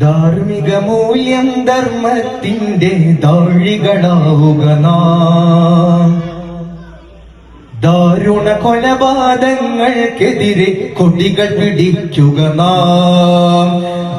ധാർമ്മിക മൂല്യം ധർമ്മത്തിന്റെ താഴികളാവുക ദാരുണ കൊലപാതകങ്ങൾക്കെതിരെ കൊടികൾ പിടിക്കുക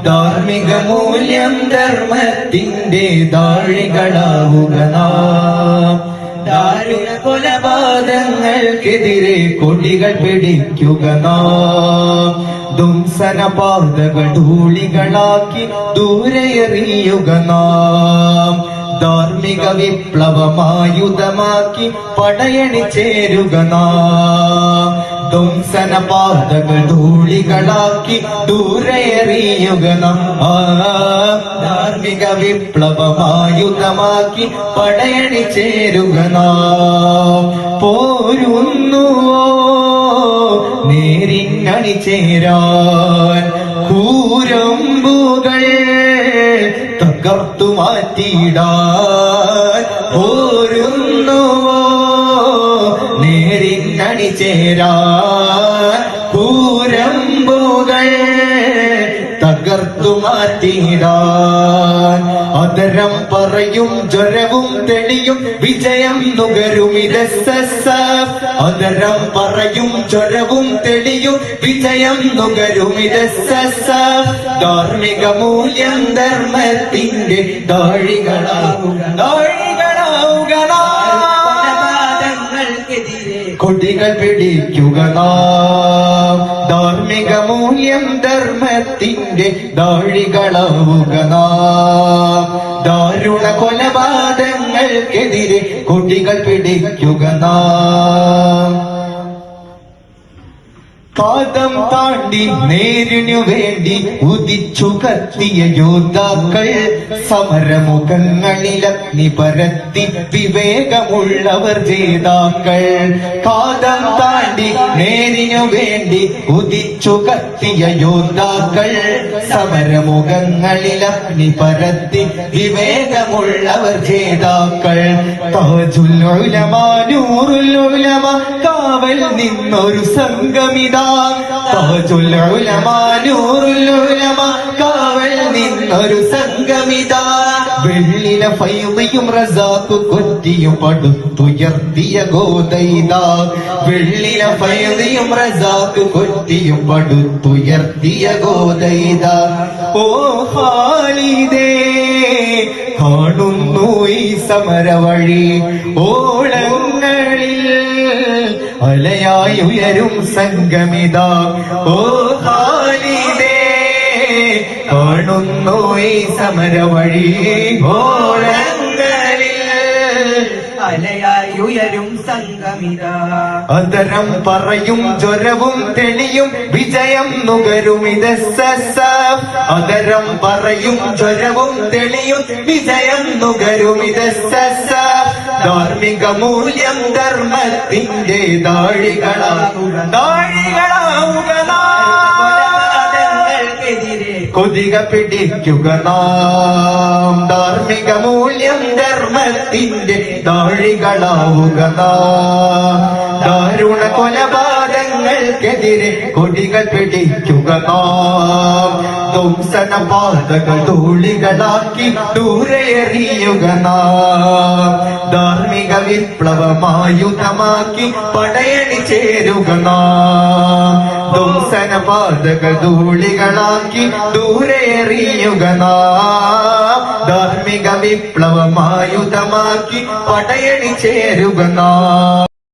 ധാർമ്മിക മൂല്യം ധർമ്മത്തിന്റെ താഴികളാവുക നാം. ദാരുണ കൊലപാതകങ്ങൾക്കെതിരെ കൊടികൾ പിടിക്കുക നാം. ദുംസന പാതകൾ ധൂളികളാക്കി ദൂരെ എറിയുക നാം. ധാർമ്മിക വിപ്ലവമായുധമാക്കി പടയണി ചേരുക നാം. ധ്വംസന പാതകൾ ധൂളികളാക്കി ദൂരെ എറിയുക നാം ആ, ധാർമ്മിക വിപ്ലവമായുധമാക്കി പടയണി ചേരുക നാം പോരുന്നുവോ? നേരിന്നണി ചേരാൻ കൂരമ്പുകൾ തകർത്തു മാറ്റിയിടാൻ പോരുന്നുവോ ചേരാൻ പൂരമ്പുകൾ തകർത്തു മാറ്റിയിടാൻ. അതരം പറയും ജ്വരവും തെളിയും വിജയം നുകരും അതരം പറയും ജ്വരവും തെളിയും വിജയം നുകരും ധാർമ്മിക മൂല്യം ധർമ്മത്തിന്റെ ദാഴികളാകും കൊടികൾ പിടിക്കുക ധാർമ്മിക മൂല്യം ധർമ്മത്തിന്റെ ദാഴികളാവുക ദാരുണ കൊലപാതകങ്ങൾക്കെതിരെ കൊടികൾ പിടിക്കുക നാം. പാദം താണ്ടി നേരിനു വേണ്ടി ഉദിച്ചു കത്തിയ യോദ്ധാക്കൾ സമരമുഖങ്ങളിലഗ്നി പരത്തി വിവേകമുള്ളവർ ജേതാക്കൾ. പാദം താണ്ടി നേരിനു വേണ്ടി ഉദിച്ചു കത്തിയ യോദ്ധാക്കൾ സമരമുഖങ്ങളിലഗ്നി പരത്തി വിവേകമുള്ളവർ ജേതാക്കൾ. താജുൽ നൂറുൽ ഉലമ കാവൽ നിന്നൊരു സംഗമിത കാവൽ നിന്നൊരു സംഗമിത. വെള്ളിന ഫൈമയും റസാഖു കൊറ്റിയും പടുത്തുയർത്തിയ ഗോദൈത വെള്ളിന ഫൈമയും റസാഖു കൊറ്റിയും പടുത്തുയർത്തിയ ഗോദൈത ഓ ഹാലിദേ കാണുന്നു ഈ സമരവഴി. ഓളങ്ങളിൽ അലയായി ഉയരും സംഗമിത. ഓ ഹാലിദേ കാണുന്നു ഈ സമരവഴി ഓളങ്ങളിൽ അലയായി ഉയരും സംഗമിത. അതരം പറയും ജ്വരവും തെളിയും വിജയം നുകരും ഇത് അതരം പറയും ജ്വരവും തെളിയും വിജയം നുകരും ഇത് ധാർമ്മിക മൂല്യം ധർമ്മത്തിന്റെ താഴികളാകുക താഴികളാവുക കൊതിക പിടിക്കുക നാം. ധാർമ്മിക മൂല്യം ധർമ്മത്തിന്റെ താഴികളാവുക ദാരുണ കൊലപാതകങ്ങൾക്കെതിരെ കൊടികൾ പിടിക്കുക നാം. ധ്വംസന പാതകൾ ധൂളികളാക്കി ദൂരെ എറിയുക ധാർമ്മിക വിപ്ലവമായുധമാക്കി പടയണി ചേരുക നാം. ധ്വംസന പാതകൾ ധൂളികളാക്കി ദൂരേറിയുക ധാർമ്മിക വിപ്ലവമായുധമാക്കി പടയണി ചേരുക